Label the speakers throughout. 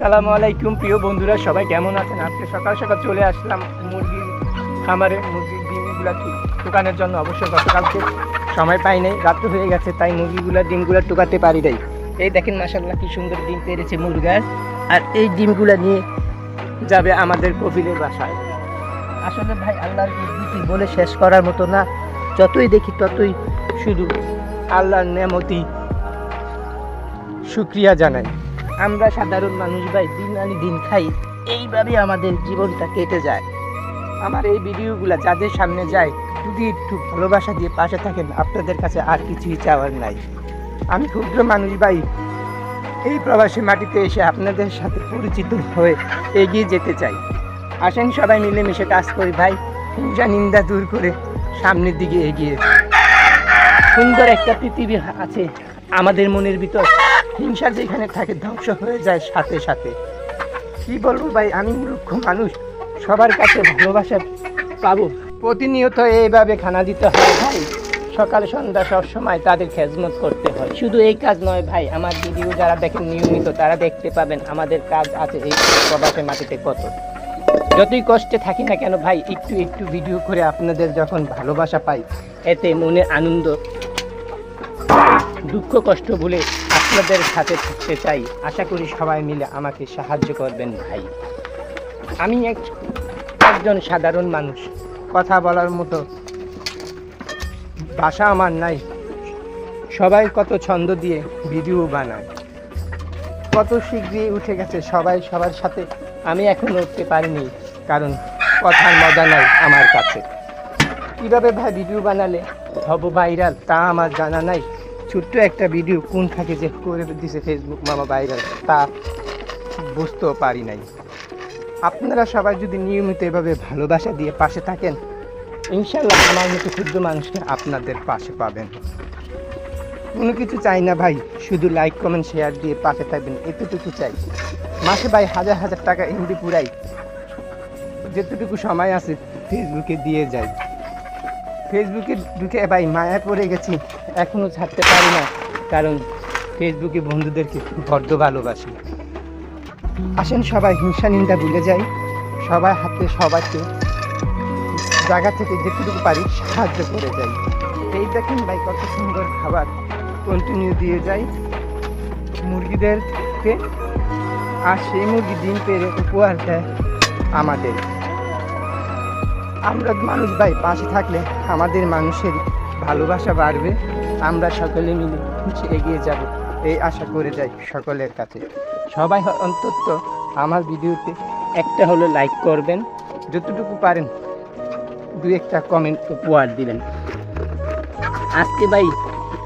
Speaker 1: সালামু আলাইকুম, প্রিয় বন্ধুরা, সবাই কেমন আছেন? আজকে সকাল সকাল চলে আসলাম মুরগির খামারে, মুরগির ডিমগুলা টোকানোর জন্য। অবশ্যই গতকালকে সময় পাই নাই রাত্র হয়ে গেছে, তাই মুরগিগুলা, ডিমগুলা টোকাতে পারি নাই। এই দেখেন মাসাল্লাহ কি সুন্দর ডিম পেরেছে মুরগার আর এই ডিমগুলা নিয়ে যাবে আমাদের কপিলের বাসায়। আসলে ভাই, আল্লাহর ইজ্জতি বলে শেষ করার মতো না। যতই দেখি ততই শুধু আল্লাহর নেমতি শুক্রিয়া জানাই। আমরা সাধারণ মানুষ ভাই, দিন আনি দিন খাই এইভাবে আমাদের জীবনটা কেটে যায়। আমার এই ভিডিওগুলা যাদের সামনে যায়, যদি একটু ভালোবাসা দিয়ে পাশে থাকেন, আপনাদের কাছে আর কিছুই চাওয়ার নাই। আমি ক্ষুদ্র মানুষ ভাই, এই প্রবাসী মাটিতে এসে আপনাদের সাথে পরিচিত হয়ে এগিয়ে যেতে চাই। আসেন সবাই মিলেমিশে কাজ করি ভাই হিংসা নিন্দা দূর করে সামনের দিকে এগিয়ে। সুন্দর একটা পৃথিবী আছে, আমাদের মনের ভিতর। হিংসা যেখানে থাকে ধ্বংস হয়ে যায় সাথে সাথে। কি বলব ভাই, আমি মূর্খ মানুষ, সবার কাছে ভালোবাসা পাবো। প্রতিনিয়ত এইভাবে খানা দিতে হয় ভাই। সকাল, সন্ধ্যা সব সময় তাদের খেজমত করতে হয়। শুধু এই কাজ নয় ভাই, আমার ভিডিও যারা দেখেন নিয়মিত, তারা দেখতে পাবেন আমাদের কাজ আছে এই প্রবাসের মাটিতে কত। যতই কষ্টে থাকি না কেন ভাই, একটু একটু ভিডিও করে আপনাদের যখন ভালোবাসা পাই, এতে মনে আনন্দ, দুঃখ, কষ্ট ভুলে আপনাদের সাথে থাকতে চাই। আশা করি সবাই মিলে আমাকে সাহায্য করবেন ভাই। আমি এক একজন সাধারণ মানুষ। কথা বলার মতো ভাষা আমার নাই। সবাই কত ছন্দ দিয়ে ভিডিও বানায়। কত শীঘ্রই উঠে গেছে সবাই সবার সাথে। আমি এখনও উঠতে পারিনি, কারণ কথার মজা নাই আমার কাছে। কীভাবে ভাই ভিডিও বানালে হব ভাইরাল তা আমার জানা নাই। ছোট্ট একটা ভিডিও কোন থাকে যে করে দিছে ফেসবুক মামা ভাইরাল তা বুঝতেও পারি নাই। আপনারা সবাই যদি নিয়মিত এভাবে ভালোবাসা দিয়ে পাশে থাকেন ইনশাল্লাহ আমার মতো ক্ষুদ্র মানুষকে আপনাদের পাশে পাবেন। কোনো কিছু চাই না ভাই, শুধু লাইক কমেন্ট শেয়ার দিয়ে পাশে থাকবেন, এতটুকু চাই। মাসে ভাই হাজার হাজার টাকা এমডি পুরাই, যেতটুকু সময় আছে ফেসবুকে দিয়ে যাই। ফেসবুকে ঢুকে ভাই মায়া পড়ে গেছি এখনও ছাড়তে পারি না, কারণ ফেসবুকে বন্ধুদেরকে বড্ড ভালোবাসি। আসেন সবাই, হিংসা নিন্দা ভুলে যাই সবাই হাতে সবাইকে জায়গা থেকে যেটুকু পারি সাহায্য করে যাই। এই দেখেন ভাই কত সুন্দর খাবার কন্টিনিউ দিয়ে যাই। মুরগিদেরকে, আর সেই মুরগি ডিম পেরে উপহার দেয় আমাদের। আমরা মানুষ ভাই, পাশে থাকলে আমাদের মানুষের ভালোবাসা বাড়বে। আমরা সকলে মিলে এগিয়ে যাব, এই আশা করে যাই সকলের কাছে। সবাই অন্তত আমার ভিডিওতে একটা হলো লাইক করবেন, যতটুকু পারেন দু একটা কমেন্ট উপহার দিবেন। আজকে ভাই,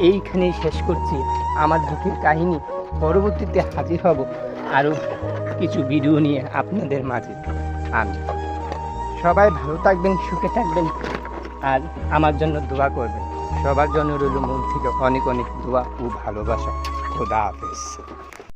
Speaker 1: এইখানেই শেষ করছি। আমার দুঃখের কাহিনী পরবর্তীতে হাজির হব আরও কিছু ভিডিও নিয়ে আপনাদের মাঝে। আমি সবাই ভালো থাকবেন, সুখে থাকবেন আর আমার জন্য দোয়া করবেন। সবার জন্য রইল মন থেকে অনেক অনেক দোয়া ও ভালোবাসা। খোদা হাফেজ।